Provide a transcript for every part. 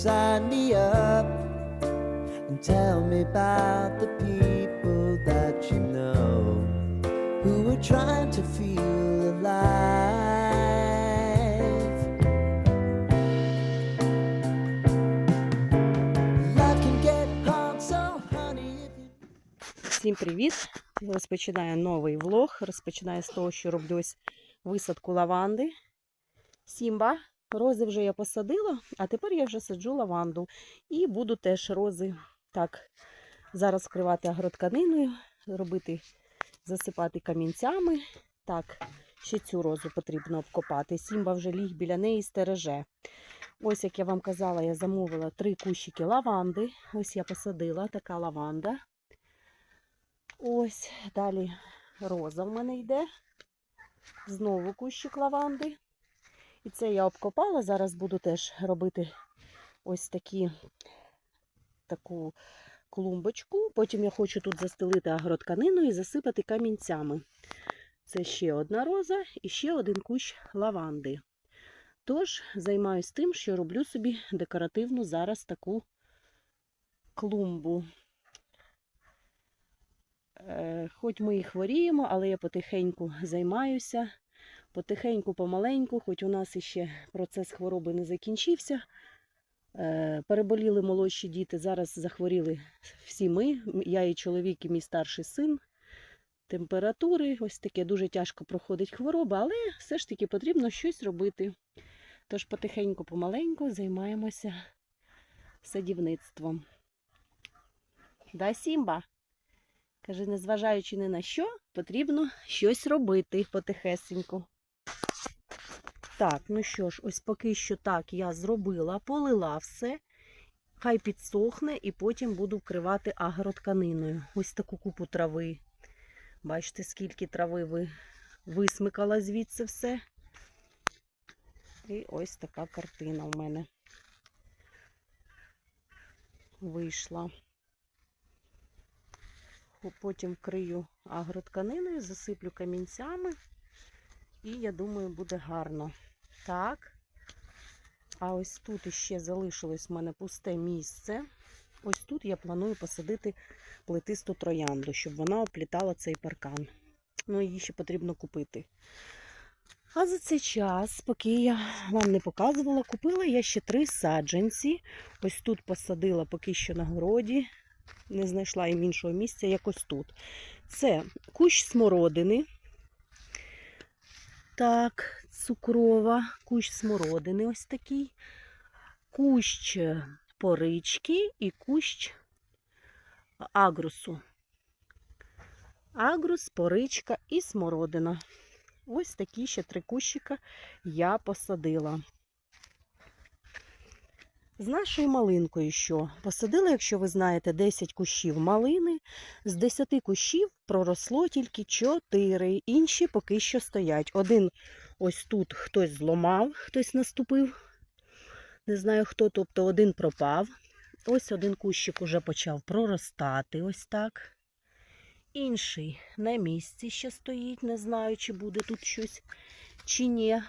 Sign me up and tell me about the people that you know who are trying to feel alive. Life can get hard, so honey, if you Всім привіт! Розпочинаю новий влог. Розпочинаю з того, що роблю ось висадку лаванди. Сімба. Рози вже я посадила, а тепер я вже саджу лаванду. І буду теж рози так зараз вкривати агротканиною, робити, засипати камінцями. Так, ще цю розу потрібно обкопати. Сімба вже ліг біля неї стереже. Ось, як я вам казала, я замовила три кущики лаванди. Ось я посадила така лаванда. Ось, далі роза в мене йде. Знову кущик лаванди. І це я обкопала. Зараз буду теж робити ось такі, таку клумбочку. Потім я хочу тут застелити агротканину і засипати камінцями. Це ще одна роза і ще один кущ лаванди. Тож, займаюсь тим, що роблю собі декоративну зараз таку клумбу. Е, Хоч ми і хворіємо, але я потихеньку займаюся. Потихеньку, помаленьку, хоч у нас іще процес хвороби не закінчився. Е, Переболіли молодші діти, зараз захворіли всі ми, я і чоловік, і мій старший син. Температури, ось таке дуже тяжко проходить хвороба, але все ж таки потрібно щось робити. Тож потихеньку, помаленьку займаємося садівництвом. Да, Сімба? Каже, незважаючи ні на що, потрібно щось робити потихесеньку. Так, ну що ж, ось поки що так я зробила, полила все. Хай підсохне і потім буду вкривати агротканиною. Ось таку купу трави. Бачите, скільки трави ви висмикала звідси все. І ось така картина в мене вийшла. Потім вкрию агротканиною, засиплю камінцями. І я думаю, буде гарно. Так. А ось тут іще залишилось в мене пусте місце. Ось тут я планую посадити плетисту троянду, щоб вона оплітала цей паркан. Ну, її ще потрібно купити. А за цей час, поки я вам не показувала, купила я ще три саджанці. Ось тут посадила поки що на городі не знайшла їм іншого місця, якось тут. Це кущ смородини. Так, цукрова, кущ смородини ось такий. Кущ порички і кущ агрусу. Агрус, поричка і смородина. Ось такі ще три кущика я посадила. З нашою малинкою що? Посадила, якщо ви знаєте, 10 кущів малини. З 10 кущів проросло тільки 4. Інші поки що стоять. Один ось тут хтось зломав, хтось наступив. Не знаю хто, тобто один пропав. Ось один кущик уже почав проростати. Ось так. Інший на місці ще стоїть. Не знаю, чи буде тут щось, чи ні.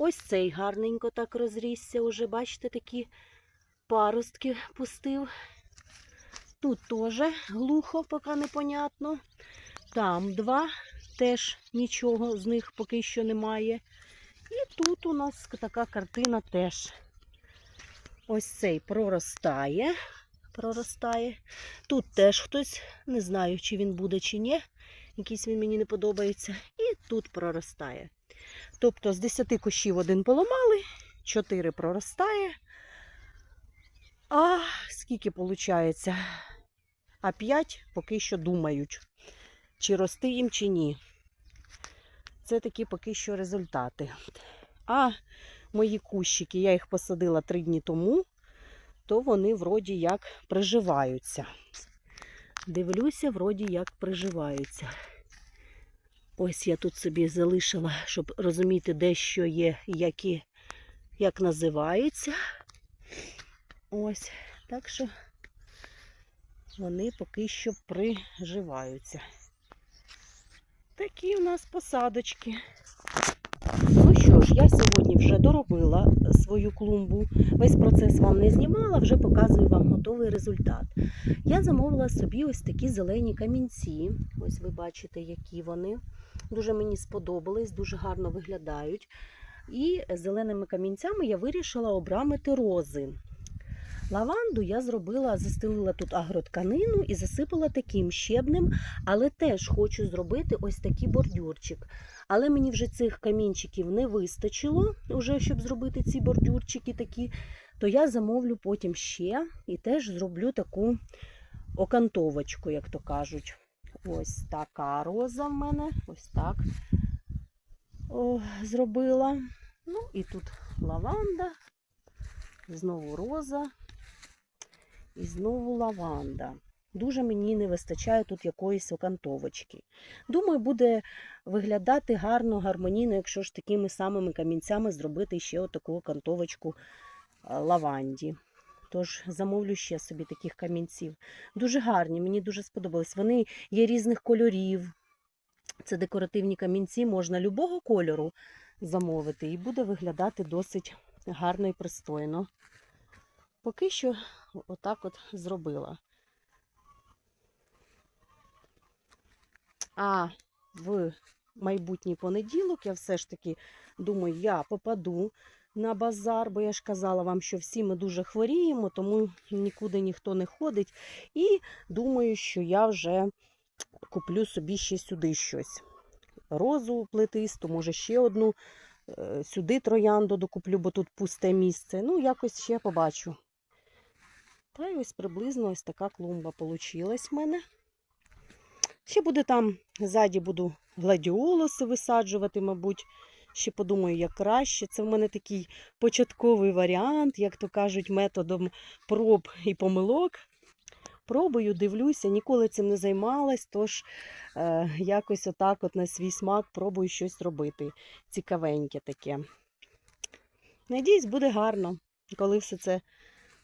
Ось цей гарненько так розрісся. Уже, бачите, такі паростки пустив. Тут теж глухо, поки непонятно. Там два, теж нічого з них поки що немає. І тут у нас така картина теж. Ось цей проростає. Проростає. Тут теж хтось, не знаю, чи він буде, чи ні. Якийсь він мені не подобається. І тут проростає. Тобто з 10 кущів один поламали, 4 проростає. А скільки виходить? А 5 поки що думають, чи рости їм, чи ні. Це такі поки що результати. А мої кущики, я їх посадила 3 дні тому, то вони вроді як приживаються. Дивлюся, вроді як приживаються. Ось я тут собі залишила, щоб розуміти, де що є, які, як називається. Ось Так що вони поки що приживаються. Такі у нас посадочки. Ну що ж, я сьогодні вже доробила свою клумбу. Весь процес вам не знімала, вже показую вам готовий результат. Я замовила собі ось такі зелені камінці. Ось ви бачите, які вони. Дуже мені сподобались, дуже гарно виглядають. І зеленими камінцями я вирішила обрамити рози. Лаванду я зробила, застелила тут агротканину і засипала таким щебнем, але теж хочу зробити ось такий бордюрчик. Але мені вже цих камінчиків не вистачило, вже, щоб зробити ці бордюрчики такі, то я замовлю потім ще і теж зроблю таку окантовочку, як то кажуть. Ось така роза в мене, ось так О, зробила. Ну і тут лаванда, знову роза і знову лаванда. Дуже мені не вистачає тут якоїсь окантовочки. Думаю, буде виглядати гарно, гармонійно, якщо ж такими самими камінцями зробити ще отаку окантовочку е, лаванді. Тож замовлю ще собі таких камінців. Дуже гарні, мені дуже сподобались. Вони є різних кольорів. Це декоративні камінці, можна любого кольору замовити, і буде виглядати досить гарно і пристойно. Поки що отак от зробила. А в майбутній понеділок я все ж таки думаю, я попаду на базар, бо я ж казала вам, що всі ми дуже хворіємо, тому нікуди ніхто не ходить. І думаю, що я вже куплю собі ще сюди щось. Розу плетисту, може ще одну. е, Сюди троянду докуплю, бо тут пусте місце. Ну, якось ще побачу. Та й ось приблизно ось така клумба получилась в мене. Ще буде там, ззаді буду гладіолуси висаджувати, мабуть. Ще подумаю, як краще. Це в мене такий початковий варіант, як то кажуть, методом проб і помилок. Пробую, дивлюся, ніколи цим не займалась, тож е, якось отак от на свій смак пробую щось робити. Цікавеньке таке. Надіюсь, буде гарно, коли все це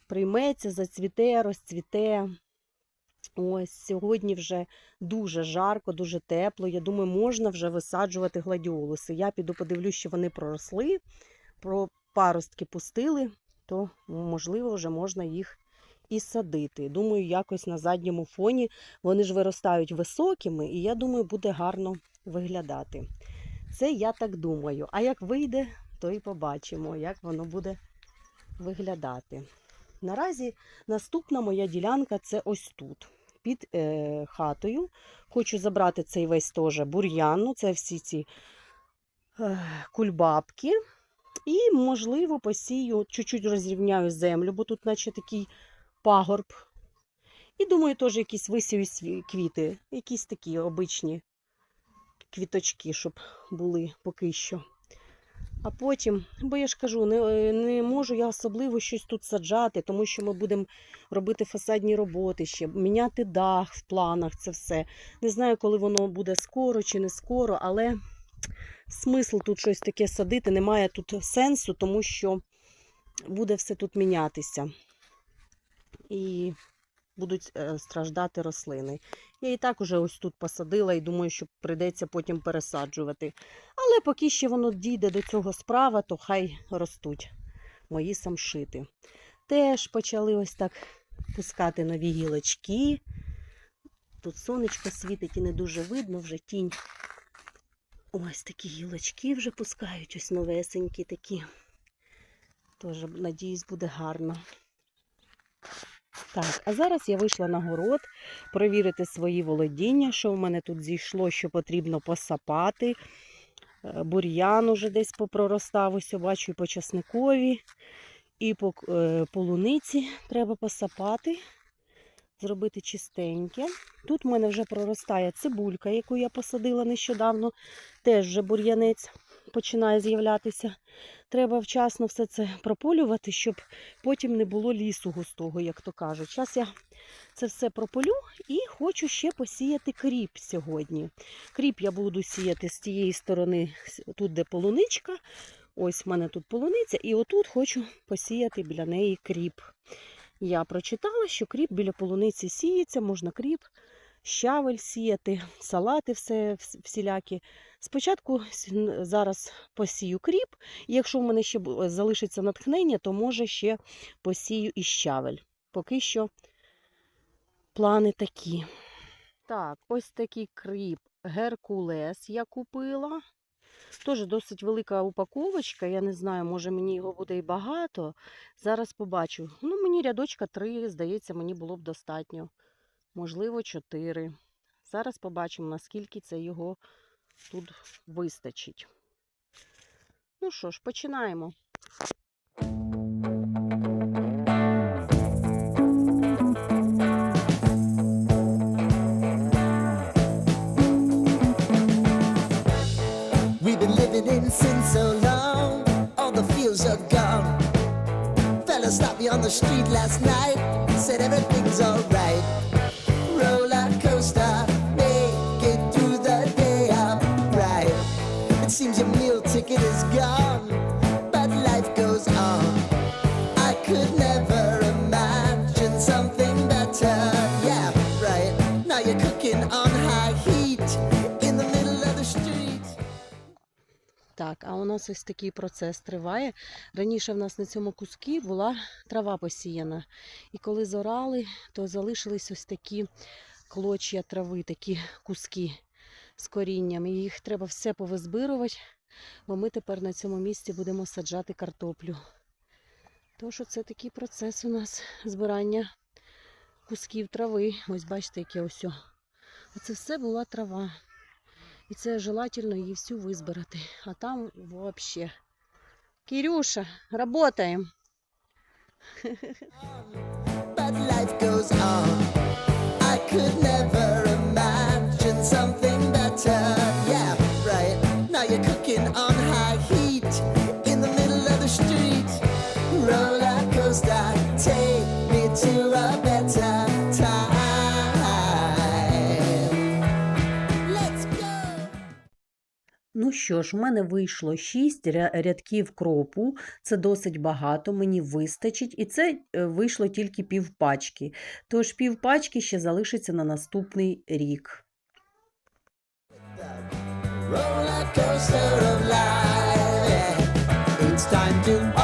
прийметься, зацвіте, розцвіте. Ось сьогодні вже дуже жарко, дуже тепло. Я думаю, можна вже висаджувати гладіолуси. Я піду подивлюсь, що вони проросли, про паростки пустили, то можливо вже можна їх і садити. Думаю, якось на задньому фоні вони ж виростають високими, і я думаю, буде гарно виглядати. Це я так думаю. А як вийде, то і побачимо, як воно буде виглядати. Наразі наступна моя ділянка це ось тут, під е, хатою. Хочу забрати цей весь теж бур'ян, ну, це всі ці е, кульбабки. І, можливо, посію, чуть-чуть розрівняю землю, бо тут, наче такий пагорб. І думаю, теж якісь висію квіти, якісь такі обичні квіточки, щоб були поки що. А потім, бо я ж кажу, не, е, не можу я особливо щось тут саджати, тому що ми будемо робити фасадні роботи ще, міняти дах в планах, це все. Не знаю, коли воно буде скоро чи не скоро, але смисл тут щось таке садити немає тут сенсу, тому що буде все тут мінятися. І будуть е, страждати рослини. Я і так уже ось тут посадила і думаю, що прийдеться потім пересаджувати. Але поки ще воно дійде до цього справа, то хай ростуть мої самшити. Теж почали ось так пускати нові гілочки. Тут сонечко світить і не дуже видно, вже тінь. Ось такі гілочки вже пускають, ось новесенькі такі. Тож, надіюсь, буде гарно. Так, а зараз я вийшла на город перевірити свої володіння, що в мене тут зійшло, що потрібно посапати. Е, Бур'ян уже десь попроростав, ось бачу і по часникові, і по е, полуниці треба посапати, зробити чистеньке. Тут в мене вже проростає цибулька, яку я посадила нещодавно, теж вже бур'янець починає з'являтися. Треба вчасно все це прополювати, щоб потім не було лісу густого, як то кажуть. Зараз я це все прополю і хочу ще посіяти кріп сьогодні. Кріп я буду сіяти з тієї сторони, тут де полуничка. Ось в мене тут полуниця, і отут хочу посіяти біля неї кріп. я прочитала, що кріп біля полуниці сіється, можна кріп, щавель сіяти, салати все, всілякі. Спочатку зараз посію кріп, і якщо в мене ще залишиться натхнення, то може ще посію і щавель. Поки що плани такі. Так, ось такий кріп Геркулес я купила. Теж досить велика упаковочка. Я не знаю, може мені його буде і багато. Зараз побачу. Ну, мені рядочка три, здається, мені було б достатньо. Можливо, чотири. Зараз побачимо, наскільки це його тут вистачить. Ну що ж, починаємо. Stopped me on the street last night, said everything's alright. Так, а у нас ось такий процес триває. Раніше в нас на цьому кускі була трава посіяна. І коли зорали, то залишились ось такі клоч'я трави, такі куски з корінням. І їх треба все повизбирувати, бо ми тепер на цьому місці будемо саджати картоплю. Тож це такий процес у нас збирання кусків трави. Ось бачите, яке ось. О. Оце все була трава. І це желательно її всю визбирати. А там вообще. Кирюша, better що ж, в мене вийшло 6 рядків кропу. Це досить багато, мені вистачить. І це е, вийшло тільки півпачки. Тож півпачки ще залишиться на наступний рік. It's time to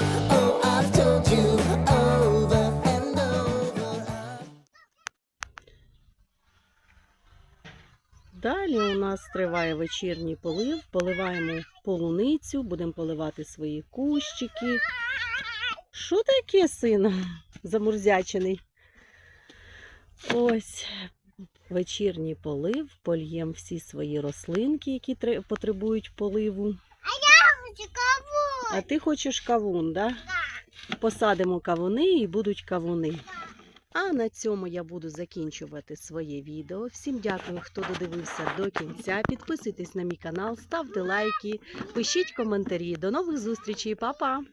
Триває вечірній полив. Поливаємо полуницю, будемо поливати свої кущики. Що таке, сина? Замурзячений. Ось вечірній полив. Польємо всі свої рослинки, які потребують поливу. А ти хочеш кавун, да? Посадимо кавуни і будуть кавуни. А на цьому я буду закінчувати своє відео. Всім дякую, хто додивився до кінця. Підписуйтесь на мій канал, ставте лайки, пишіть коментарі. До нових зустрічей, Па-па!